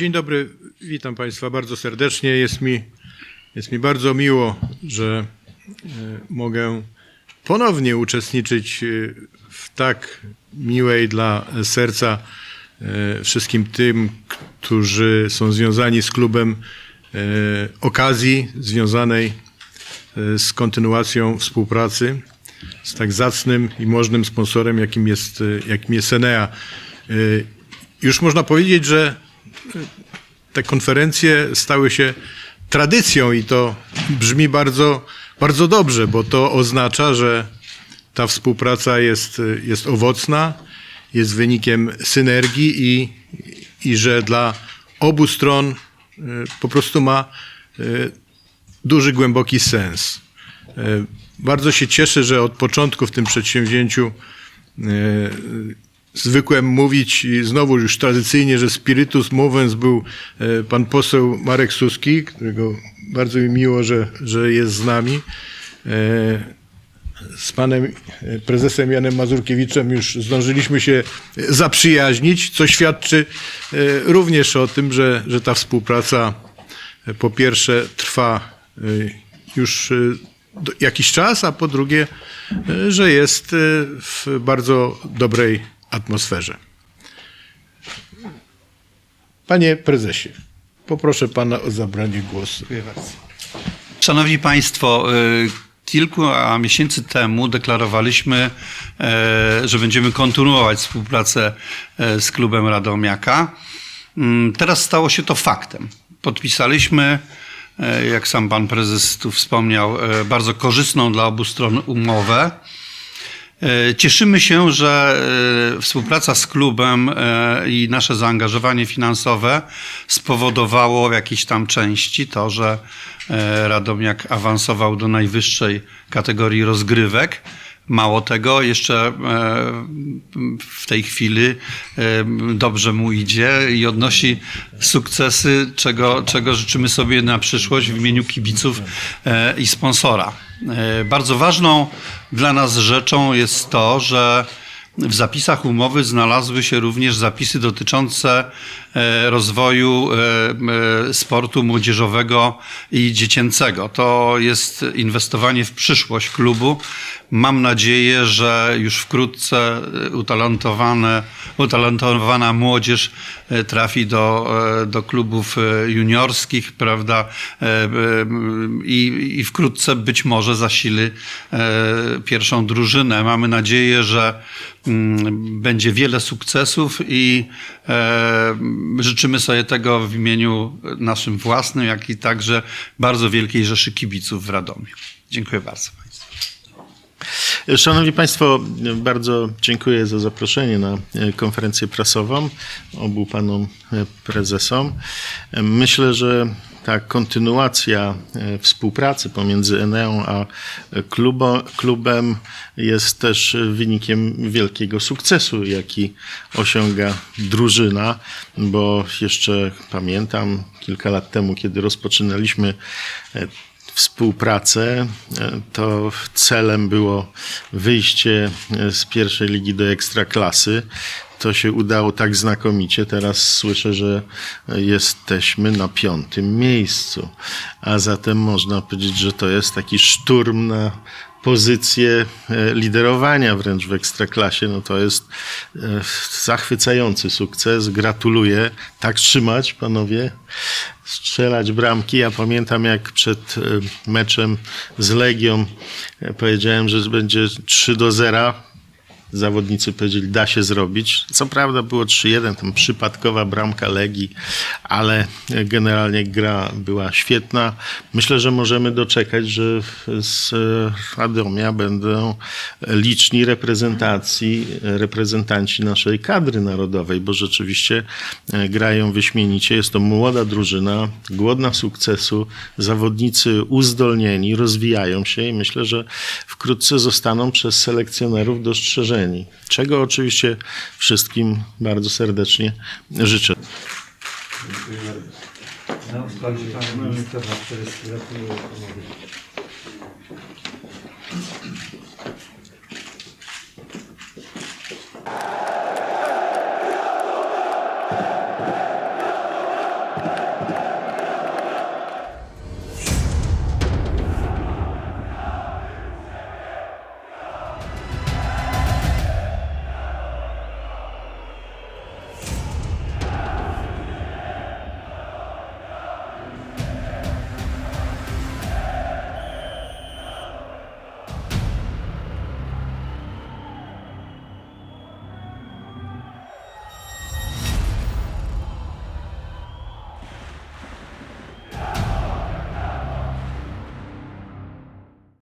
Dzień dobry, witam Państwa bardzo serdecznie. Jest mi, jest mi bardzo miło, że e, mogę ponownie uczestniczyć e, w tak miłej dla serca e, wszystkim tym, którzy są związani z klubem okazji związanej z kontynuacją współpracy z tak zacnym i możnym sponsorem, jakim jest, jakim jest Enea. Już można powiedzieć, że te konferencje stały się tradycją i to brzmi bardzo, bardzo dobrze, bo to oznacza, że ta współpraca jest, jest owocna, jest wynikiem synergii i, i że dla obu stron y, po prostu ma y, duży, głęboki sens. Y, Bardzo się cieszę, że od początku w tym przedsięwzięciu zwykłem mówić znowu już tradycyjnie, że spiritus movens był e, pan poseł Marek Suski, którego bardzo mi miło, że, że jest z nami. E, Z panem e, prezesem Janem Mazurkiewiczem już zdążyliśmy się zaprzyjaźnić, co świadczy również o tym, że, że ta współpraca po pierwsze trwa już jakiś czas, a po drugie, że jest w bardzo dobrej atmosferze. Panie prezesie, poproszę pana o zabranie głosu. Szanowni Państwo, y, kilku a miesięcy temu deklarowaliśmy, e, że będziemy kontynuować współpracę e, z klubem Radomiaka. Mm, Teraz stało się to faktem. Podpisaliśmy, e, jak sam pan prezes tu wspomniał, bardzo korzystną dla obu stron umowę. E, Cieszymy się, że e, współpraca z klubem e, i nasze zaangażowanie finansowe spowodowało w jakiejś tam części to, że Radomiak awansował do najwyższej kategorii rozgrywek. Mało tego, jeszcze w tej chwili dobrze mu idzie i odnosi sukcesy, czego, czego życzymy sobie na przyszłość w imieniu kibiców i sponsora. E, Bardzo ważną dla nas rzeczą jest to, że w zapisach umowy znalazły się również zapisy dotyczące e, rozwoju e, e, sportu młodzieżowego i dziecięcego. To jest inwestowanie w przyszłość klubu. Mam nadzieję, że już wkrótce utalentowane, utalentowana młodzież trafi do, do klubów juniorskich, prawda? I, I wkrótce być może zasili pierwszą drużynę. Mamy nadzieję, że będzie wiele sukcesów i e, życzymy sobie tego w imieniu naszym własnym, jak i także bardzo wielkiej rzeszy kibiców w Radomiu. Dziękuję bardzo Państwu. Szanowni Państwo, bardzo dziękuję za zaproszenie na e, konferencję prasową obu panom e, prezesom. Myślę, że ta kontynuacja e, współpracy pomiędzy Eneą a klubo, klubem jest też wynikiem wielkiego sukcesu, jaki osiąga drużyna, bo jeszcze pamiętam kilka lat temu, kiedy rozpoczynaliśmy e, współpracę, e, to celem było wyjście e, z pierwszej ligi do ekstraklasy. To się udało tak znakomicie. Teraz słyszę, że jesteśmy na piątym miejscu. A zatem można powiedzieć, że to jest taki szturm na pozycję e, liderowania wręcz w ekstraklasie. No to jest e, zachwycający sukces. Gratuluję. Tak trzymać, panowie. Strzelać bramki. Ja pamiętam, jak przed e, meczem z Legią powiedziałem, że będzie 3 do 0 zawodnicy powiedzieli, da się zrobić. Co prawda było 3-1, tam przypadkowa bramka Legii, ale generalnie gra była świetna. Myślę, że możemy doczekać, że z Radomia będą liczni reprezentacji, reprezentanci naszej kadry narodowej, bo rzeczywiście e, grają wyśmienicie. Jest to młoda drużyna, głodna sukcesu, zawodnicy uzdolnieni, rozwijają się i myślę, że wkrótce zostaną przez selekcjonerów dostrzeżeni. Czego oczywiście wszystkim bardzo serdecznie życzę. No, wprawdzie pan minister na 400 lat nie